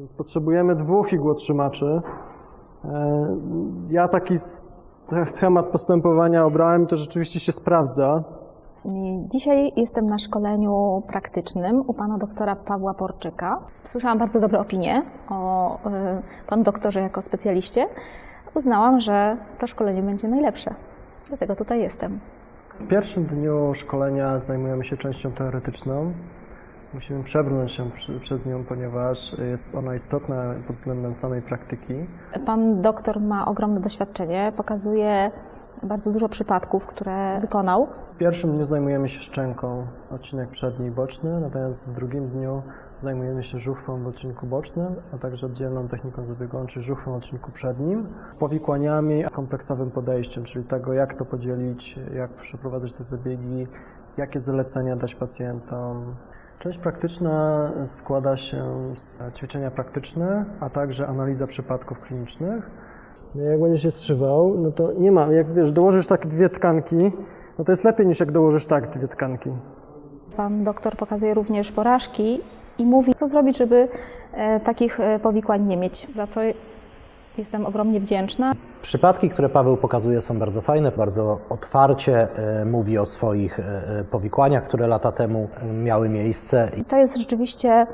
Więc potrzebujemy dwóch igłotrzymaczy. E, Ja taki schemat postępowania obrałem i to rzeczywiście się sprawdza. Dzisiaj jestem na szkoleniu praktycznym u pana doktora Pawła Porczyka. Słyszałam bardzo dobre opinie o y, panu doktorze jako specjaliście. Uznałam, że to szkolenie będzie najlepsze. Dlatego tutaj jestem. W pierwszym dniu szkolenia zajmujemy się częścią teoretyczną. Musimy przebrnąć się przez nią, ponieważ jest ona istotna pod względem samej praktyki. Pan doktor ma ogromne doświadczenie, pokazuje bardzo dużo przypadków, które wykonał. W pierwszym dniu zajmujemy się szczęką, odcinek przedni i boczny, natomiast w drugim dniu zajmujemy się żuchwą w odcinku bocznym, a także oddzielną techniką zabiegową, czyli żuchwą w odcinku przednim, powikłaniami, kompleksowym podejściem, czyli tego, jak to podzielić, jak przeprowadzać te zabiegi, jakie zalecenia dać pacjentom. Część praktyczna składa się z ćwiczenia praktyczne, a także analiza przypadków klinicznych. No jak będziesz się strzywał, no to nie ma, jak wiesz, dołożysz tak dwie tkanki, no to jest lepiej niż jak dołożysz tak dwie tkanki. Pan doktor pokazuje również porażki i mówi, co zrobić, żeby e, takich e, powikłań nie mieć, za co jestem ogromnie wdzięczna. Przypadki, które Paweł pokazuje, są bardzo fajne, bardzo otwarcie e, mówi o swoich e, e, powikłaniach, które lata temu miały miejsce. I to jest rzeczywiście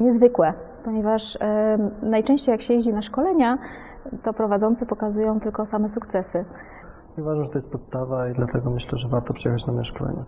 niezwykłe, ponieważ najczęściej jak się jeździ na szkolenia, to prowadzący pokazują tylko same sukcesy. Uważam, że to jest podstawa i dlatego myślę, że warto przyjechać na moje szkolenie.